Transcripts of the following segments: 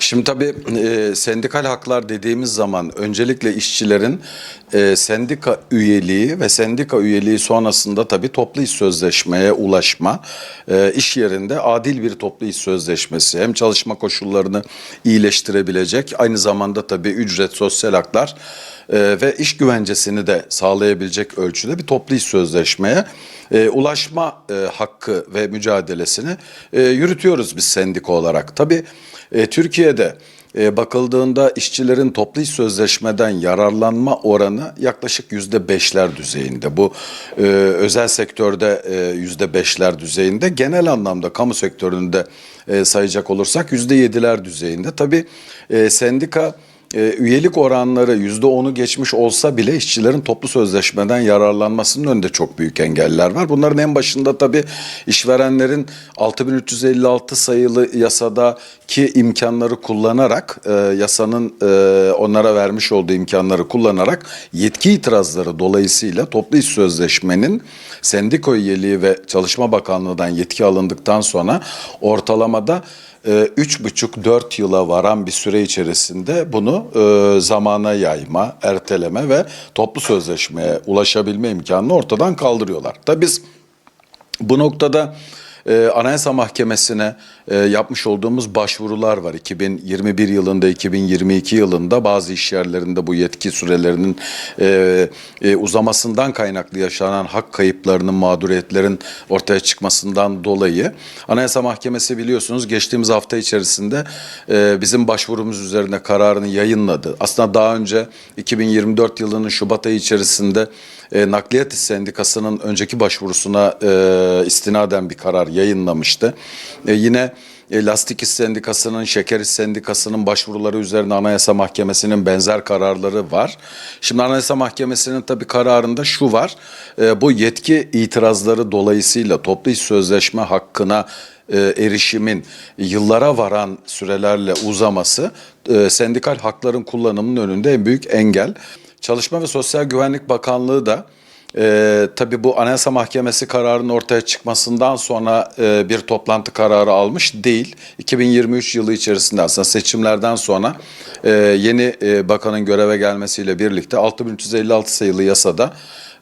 Şimdi tabii e, sendikal haklar dediğimiz zaman öncelikle işçilerin e, sendika üyeliği ve sendika üyeliği sonrasında tabii toplu iş sözleşmeye ulaşma, e, iş yerinde adil bir toplu iş sözleşmesi hem çalışma koşullarını iyileştirebilecek aynı zamanda tabii ücret, sosyal haklar e, ve iş güvencesini de sağlayabilecek ölçüde bir toplu iş sözleşmeye e, ulaşma e, hakkı ve mücadelesini e, yürütüyoruz biz sendika olarak. Tabii e, Türkiye'de e, bakıldığında işçilerin toplu iş sözleşmeden yararlanma oranı yaklaşık yüzde beşler düzeyinde. Bu e, özel sektörde e, yüzde beşler düzeyinde. Genel anlamda kamu sektöründe e, sayacak olursak yüzde yediler düzeyinde. Tabii e, sendika e, üyelik oranları yüzde onu geçmiş olsa bile işçilerin toplu sözleşmeden yararlanmasının önünde çok büyük engeller var. Bunların en başında tabii işverenlerin 6356 sayılı yasadaki imkanları kullanarak e, yasanın e, onlara vermiş olduğu imkanları kullanarak yetki itirazları dolayısıyla toplu iş sözleşmenin sendika üyeliği ve Çalışma Bakanlığı'ndan yetki alındıktan sonra ortalamada e, üç buçuk dört yıla varan bir süre içerisinde bunu e, zamana yayma, erteleme ve toplu sözleşmeye ulaşabilme imkanını ortadan kaldırıyorlar. Tabii biz bu noktada e, Anayasa Mahkemesi'ne e, yapmış olduğumuz başvurular var. 2021 yılında, 2022 yılında bazı iş yerlerinde bu yetki sürelerinin e, e, uzamasından kaynaklı yaşanan hak kayıplarının, mağduriyetlerin ortaya çıkmasından dolayı Anayasa Mahkemesi biliyorsunuz geçtiğimiz hafta içerisinde e, bizim başvurumuz üzerine kararını yayınladı. Aslında daha önce 2024 yılının Şubat ayı içerisinde e, Nakliyat İş Sendikası'nın önceki başvurusuna e, istinaden bir karar yayınlamıştı. E, yine e, Lastik İş Sendikası'nın, Şeker İş Sendikası'nın başvuruları üzerine Anayasa Mahkemesi'nin benzer kararları var. Şimdi Anayasa Mahkemesi'nin tabii kararında şu var. e, bu yetki itirazları dolayısıyla toplu iş sözleşme hakkına e, erişimin yıllara varan sürelerle uzaması e, sendikal hakların kullanımının önünde en büyük engel. Çalışma ve Sosyal Güvenlik Bakanlığı da e, tabii bu Anayasa Mahkemesi kararının ortaya çıkmasından sonra e, bir toplantı kararı almış değil. 2023 yılı içerisinde aslında seçimlerden sonra e, yeni e, bakanın göreve gelmesiyle birlikte 6356 sayılı yasada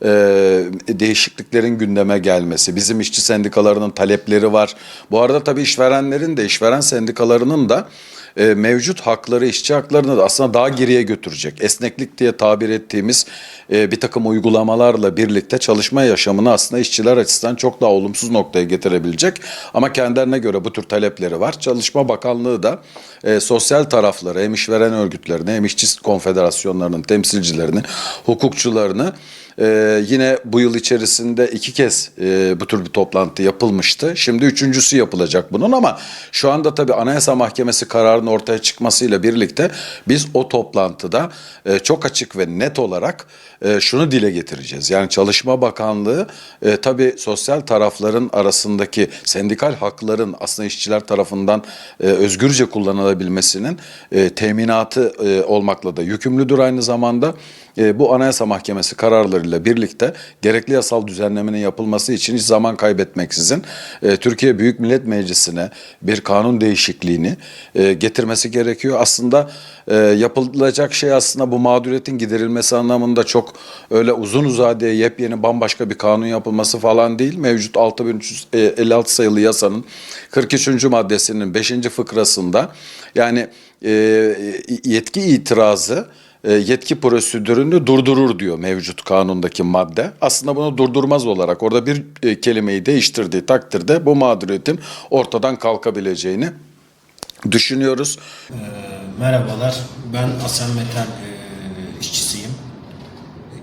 e, değişikliklerin gündeme gelmesi, bizim işçi sendikalarının talepleri var. Bu arada tabii işverenlerin de işveren sendikalarının da e, mevcut hakları, işçi haklarını da aslında daha geriye götürecek. Esneklik diye tabir ettiğimiz e, bir takım uygulamalarla birlikte çalışma yaşamını aslında işçiler açısından çok daha olumsuz noktaya getirebilecek. Ama kendilerine göre bu tür talepleri var. Çalışma Bakanlığı da e, sosyal tarafları hem işveren örgütlerini hem işçi konfederasyonlarının temsilcilerini, hukukçularını ee, yine bu yıl içerisinde iki kez e, bu tür bir toplantı yapılmıştı. Şimdi üçüncüsü yapılacak bunun ama şu anda tabii Anayasa Mahkemesi kararının ortaya çıkmasıyla birlikte biz o toplantıda e, çok açık ve net olarak e, şunu dile getireceğiz. Yani Çalışma Bakanlığı e, tabii sosyal tarafların arasındaki sendikal hakların aslında işçiler tarafından e, özgürce kullanılabilmesinin e, teminatı e, olmakla da yükümlüdür aynı zamanda. E, bu Anayasa Mahkemesi kararlarıyla birlikte gerekli yasal düzenlemenin yapılması için hiç zaman kaybetmeksizin e, Türkiye Büyük Millet Meclisi'ne bir kanun değişikliğini e, getirmesi gerekiyor. Aslında e, yapılacak şey aslında bu mağduriyetin giderilmesi anlamında çok öyle uzun uzadıya yepyeni bambaşka bir kanun yapılması falan değil. Mevcut 6356 sayılı yasanın 43. maddesinin 5. fıkrasında yani yetki itirazı yetki prosedürünü durdurur diyor mevcut kanundaki madde. Aslında bunu durdurmaz olarak orada bir e, kelimeyi değiştirdiği takdirde bu mağduriyetin ortadan kalkabileceğini düşünüyoruz. Merhabalar, ben Asen Metal e, işçisiyim.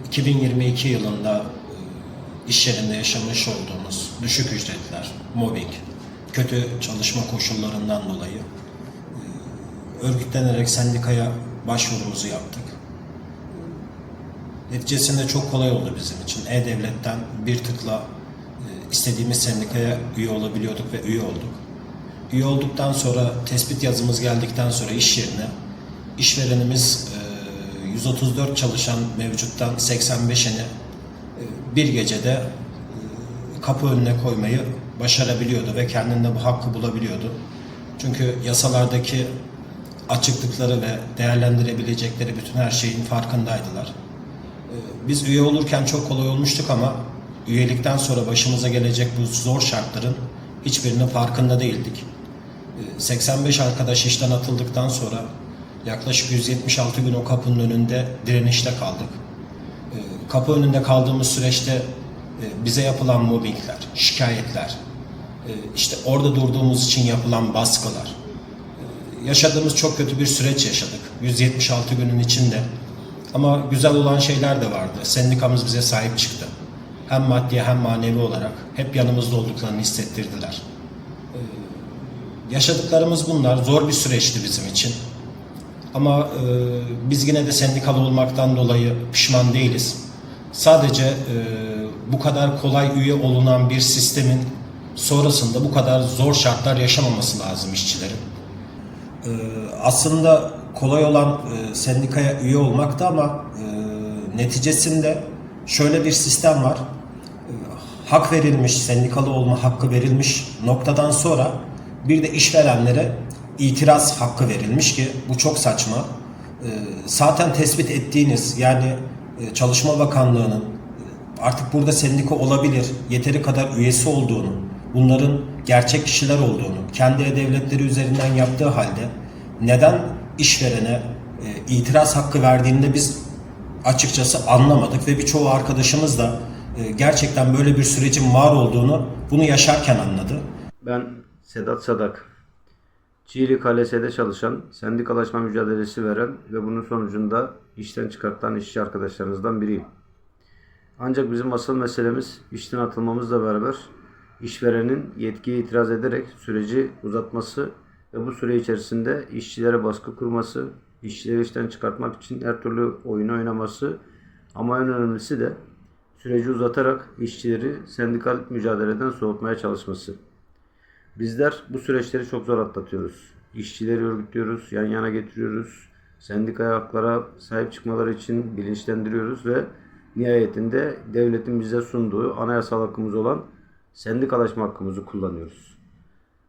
2022 yılında e, iş yerinde yaşamış olduğumuz düşük ücretler, mobbing, kötü çalışma koşullarından dolayı e, örgütlenerek sendikaya başvurumuzu yaptık. Neticesinde çok kolay oldu bizim için. E-Devlet'ten bir tıkla e, istediğimiz sendikaya üye olabiliyorduk ve üye olduk. Üye olduktan sonra tespit yazımız geldikten sonra iş yerine işverenimiz e, 134 çalışan mevcuttan 85'ini e, bir gecede e, kapı önüne koymayı başarabiliyordu ve kendinde bu hakkı bulabiliyordu. Çünkü yasalardaki açıklıkları ve değerlendirebilecekleri bütün her şeyin farkındaydılar. Ee, Biz üye olurken çok kolay olmuştuk ama üyelikten sonra başımıza gelecek bu zor şartların hiçbirinin farkında değildik. Ee, 85 arkadaş işten atıldıktan sonra yaklaşık 176 gün o kapının önünde direnişte kaldık. Ee, Kapı önünde kaldığımız süreçte e, bize yapılan mobbingler, şikayetler, e, işte orada durduğumuz için yapılan baskılar, yaşadığımız çok kötü bir süreç yaşadık 176 günün içinde. Ama güzel olan şeyler de vardı. Sendikamız bize sahip çıktı. Hem maddi hem manevi olarak hep yanımızda olduklarını hissettirdiler. Ee, Yaşadıklarımız bunlar. Zor bir süreçti bizim için. Ama e, biz yine de sendikalı olmaktan dolayı pişman değiliz. Sadece e, bu kadar kolay üye olunan bir sistemin sonrasında bu kadar zor şartlar yaşamaması lazım işçilerin. Ee, aslında kolay olan e, sendikaya üye olmakta ama e, neticesinde şöyle bir sistem var. E, hak verilmiş, sendikalı olma hakkı verilmiş noktadan sonra bir de işverenlere itiraz hakkı verilmiş ki bu çok saçma. Zaten tespit ettiğiniz yani Çalışma Bakanlığı'nın artık burada sendika olabilir, yeteri kadar üyesi olduğunu, bunların gerçek kişiler olduğunu, kendi devletleri üzerinden yaptığı halde neden işverene e, itiraz hakkı verdiğinde biz açıkçası anlamadık ve birçoğu arkadaşımız da e, gerçekten böyle bir sürecin var olduğunu bunu yaşarken anladı. Ben Sedat Sadak. Çiğli KLS'de çalışan, sendikalaşma mücadelesi veren ve bunun sonucunda işten çıkartılan işçi arkadaşlarınızdan biriyim. Ancak bizim asıl meselemiz işten atılmamızla beraber işverenin yetkiye itiraz ederek süreci uzatması ve bu süre içerisinde işçilere baskı kurması, işçileri işten çıkartmak için her türlü oyunu oynaması ama en önemlisi de süreci uzatarak işçileri sendikal mücadeleden soğutmaya çalışması. Bizler bu süreçleri çok zor atlatıyoruz. İşçileri örgütlüyoruz, yan yana getiriyoruz. Sendikaya haklara sahip çıkmaları için bilinçlendiriyoruz ve nihayetinde devletin bize sunduğu anayasal hakkımız olan sendikalaşma hakkımızı kullanıyoruz.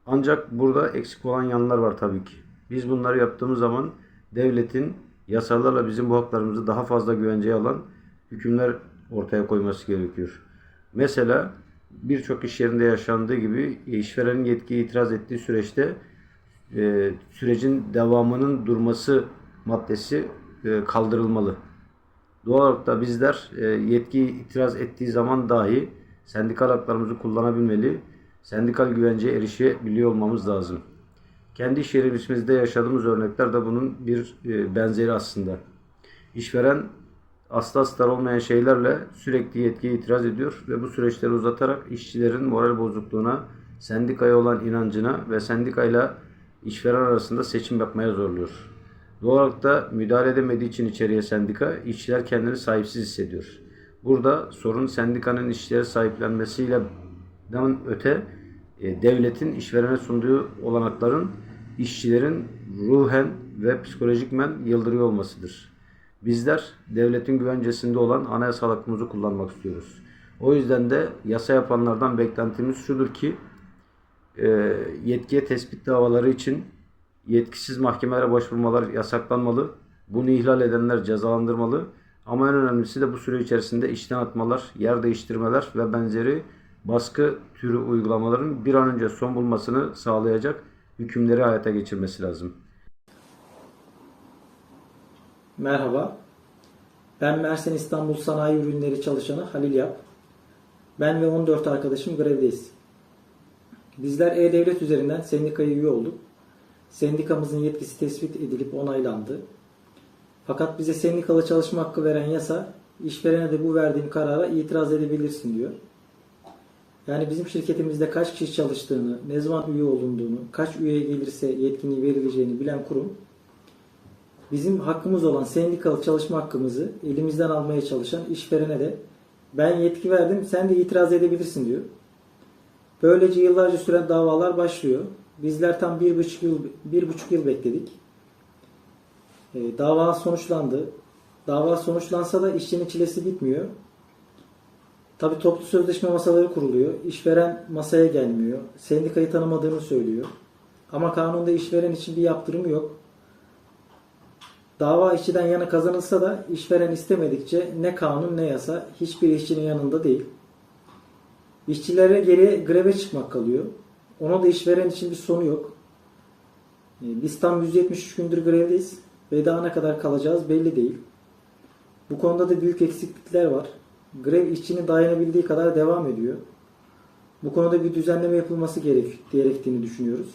Ancak burada eksik olan yanlar var tabii ki. Biz bunları yaptığımız zaman devletin yasalarla bizim bu haklarımızı daha fazla güvenceye alan hükümler ortaya koyması gerekiyor. Mesela birçok iş yerinde yaşandığı gibi işverenin yetkiye itiraz ettiği süreçte e, sürecin devamının durması maddesi e, kaldırılmalı. Doğal olarak da bizler e, yetki itiraz ettiği zaman dahi sendikal haklarımızı kullanabilmeli, sendikal güvenceye erişebiliyor olmamız lazım. Kendi iş yerimizde yaşadığımız örnekler de bunun bir e, benzeri aslında. İşveren asla astar olmayan şeylerle sürekli yetkiye itiraz ediyor ve bu süreçleri uzatarak işçilerin moral bozukluğuna, sendikaya olan inancına ve sendikayla işveren arasında seçim yapmaya zorluyor. Doğal olarak da müdahale edemediği için içeriye sendika, işçiler kendini sahipsiz hissediyor. Burada sorun sendikanın işçilere sahiplenmesiyle öte e, devletin işverene sunduğu olanakların işçilerin ruhen ve psikolojikmen yıldırıyor olmasıdır. Bizler devletin güvencesinde olan anayasal hakkımızı kullanmak istiyoruz. O yüzden de yasa yapanlardan beklentimiz şudur ki e, yetkiye tespit davaları için yetkisiz mahkemelere başvurmalar yasaklanmalı. Bunu ihlal edenler cezalandırmalı. Ama en önemlisi de bu süre içerisinde işten atmalar, yer değiştirmeler ve benzeri baskı türü uygulamaların bir an önce son bulmasını sağlayacak hükümleri hayata geçirmesi lazım. Merhaba. Ben Mersin İstanbul Sanayi Ürünleri çalışanı Halil Yap. Ben ve 14 arkadaşım grevdeyiz. Bizler E-Devlet üzerinden sendikaya üye olduk. Sendikamızın yetkisi tespit edilip onaylandı. Fakat bize sendikalı çalışma hakkı veren yasa, işverene de bu verdiğim karara itiraz edebilirsin diyor. Yani bizim şirketimizde kaç kişi çalıştığını, ne zaman üye olunduğunu, kaç üye gelirse yetkinliği verileceğini bilen kurum bizim hakkımız olan sendikalı çalışma hakkımızı elimizden almaya çalışan işverene de ben yetki verdim sen de itiraz edebilirsin diyor. Böylece yıllarca süren davalar başlıyor. Bizler tam bir buçuk yıl, bir buçuk yıl bekledik. E, dava sonuçlandı. Dava sonuçlansa da işçinin çilesi bitmiyor. Tabi toplu sözleşme masaları kuruluyor. İşveren masaya gelmiyor. Sendikayı tanımadığını söylüyor. Ama kanunda işveren için bir yaptırım yok. Dava işçiden yana kazanılsa da işveren istemedikçe ne kanun ne yasa hiçbir işçinin yanında değil. İşçilere geriye greve çıkmak kalıyor. Ona da işveren için bir sonu yok. Ee, Biz tam 173 gündür grevdeyiz ve daha ne kadar kalacağız belli değil. Bu konuda da büyük eksiklikler var. Grev işçinin dayanabildiği kadar devam ediyor. Bu konuda bir düzenleme yapılması gerek, gerektiğini düşünüyoruz.